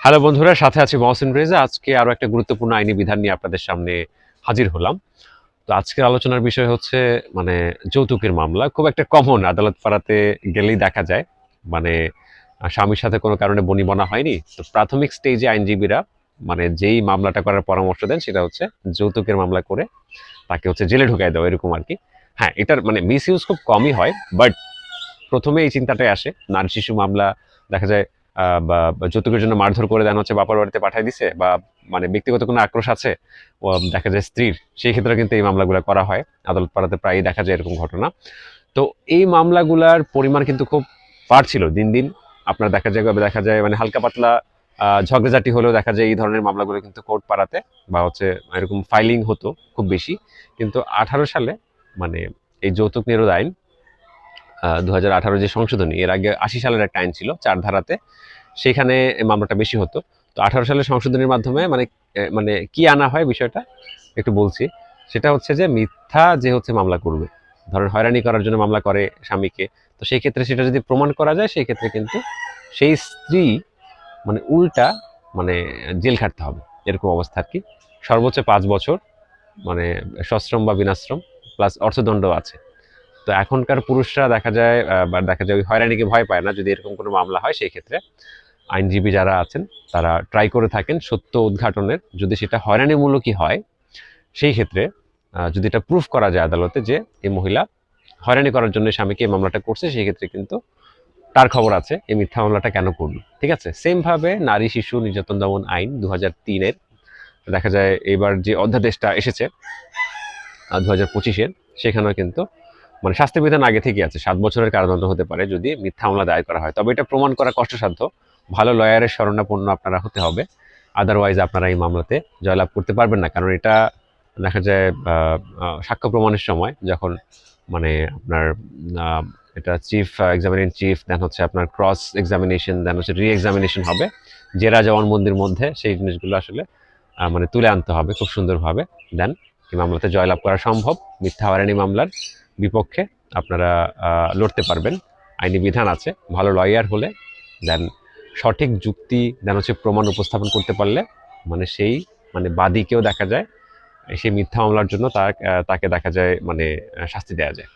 Hello বন্ধুরা, সাথে আছি মহসিন রেজা। আজকে আরও একটা গুরুত্বপূর্ণ আইনি বিধান নিয়ে আপনাদের সামনে হাজির হলাম। তো আজকের আলোচনার বিষয় হচ্ছে মানে যৌতুকের মামলা। খুব একটা কমন আদালত পাড়াতে গেলেই দেখা যায় মানে স্বামীর সাথে কোনো কারণে বনিবনা হয়নি। তো প্রাথমিক স্টেজে আইনজীবীরা মানে যেই মামলাটা করার পরামর্শ দেন, সেটা হচ্ছে যৌতুকের মামলা করে তাকে হচ্ছে জেলে ঢুকাই দেওয়া, এরকম আর কি। হ্যাঁ এটার মানে মিস খুব কমই হয় বাট প্রথমে এই চিন্তাটাই আসে। নারী শিশু মামলা, দেখা যায় বা যৌতুকের জন্য মারধর করে দেন হচ্ছে বাপার বাড়িতে পাঠিয়ে দিছে বা মানে ব্যক্তিগত কোনো আক্রোশ আছে? দেখা যায় স্ত্রীর। সেই ক্ষেত্রে কিন্তু এই মামলাগুলো করা হয়। আদালত পাড়াতে প্রায়ই দেখা যায় এরকম ঘটনা। তো এই মামলাগুলার পরিমাণ কিন্তু খুব বাড়ছিল দিন দিন। আপনার দেখা যায় দেখা যায় মানে হালকা পাতলা ঝগড়াঝাটি হলেও দেখা যায় এই ধরনের মামলাগুলো কিন্তু কোর্ট পাড়াতে বা হচ্ছে এরকম ফাইলিং হতো খুব বেশি। কিন্তু আঠারো সালে মানে এই যৌতুক নিরোধ আইন দু হাজার আঠারো যে সংশোধনী, এর আগে আশি সালের একটা আইন ছিল, চার ধারাতে। সেখানে মামলাটা বেশি হতো। তো আঠারো সালের সংশোধনীর মাধ্যমে মানে মানে কি আনা হয় বিষয়টা একটু বলছি। সেটা হচ্ছে যে মিথ্যা যে হচ্ছে মামলা করবে। ধরেন হয়রানি করার জন্য মামলা করে স্বামীকে। তো সেই ক্ষেত্রে সেটা যদি প্রমাণ করা যায়, সেই ক্ষেত্রে কিন্তু সেই স্ত্রী মানে উল্টা মানে জেল খাটতে হবে। এরকম অবস্থা আর কি। সর্বোচ্চ পাঁচ বছর মানে সশ্রম বা বিনাশ্রম, প্লাস অর্থদণ্ড আছে। তো এখনকার পুরুষরা দেখা যায় বা দেখা যায় ওই হয়রানিকে ভয় পায় না যদি এরকম কোনো মামলা হয়, সেই ক্ষেত্রে আইনজীবী যারা আছেন, তারা ট্রাই করে থাকেন সত্য উদ্ঘাটনের। যদি সেটা হয়রানিমূলকই হয়, সেই ক্ষেত্রে যদি এটা প্রুফ করা যায় আদালতে যে এই মহিলা হয়রানি করার জন্য স্বামীকে এই মামলাটা করছে, সেই ক্ষেত্রে কিন্তু তার খবর আছে, এই মিথ্যা মামলাটা কেন করল। ঠিক আছে? সেম ভাবে নারী শিশু নির্যাতন দমন আইন দু হাজার তিনের, দেখা যায় এবার যে অধ্যাদেশটা এসেছে দু হাজার পঁচিশের, সেখানেও কিন্তু মানে শাস্তি বিধান আগে থেকে আছে, সাত বছরের কারাদণ্ড হতে পারে যদি মিথ্যা মামলা দায়ের করা হয়। তবে এটা প্রমাণ করা কষ্টসাধ্য। ভালো লয়ারের শরণাপন্ন আপনারা হতে হবে। আদারওয়াইজ আপনারা এই মামলাতে জয়লাভ করতে পারবেন না। কারণ এটা দেখা যায় সাক্ষ্য প্রমাণের সময় যখন মানে আপনার এটা চিফ এক্সামিনেশন চিফ দেন হচ্ছে আপনার ক্রস এক্সামিনেশন দেন হচ্ছে রি এক্সামিনেশন হবে। জেরা জবানবন্দির মধ্যে সেই জিনিসগুলো আসলে মানে তুলে আনতে হবে খুব সুন্দরভাবে। দেন এই মামলাতে জয়লাভ করা সম্ভব। মিথ্যা হয়রানি মামলার বিপক্ষে আপনারা লড়তে পারবেন। আইনি বিধান আছে। ভালো লয়ার হলে দেন সঠিক যুক্তি, দেন হচ্ছে প্রমাণ উপস্থাপন করতে পারলে মানে সেই মানে বাদীকেও দেখা যায়। সেই মিথ্যা মামলার জন্য তাকে দেখা যায় মানে শাস্তি দেওয়া যায়।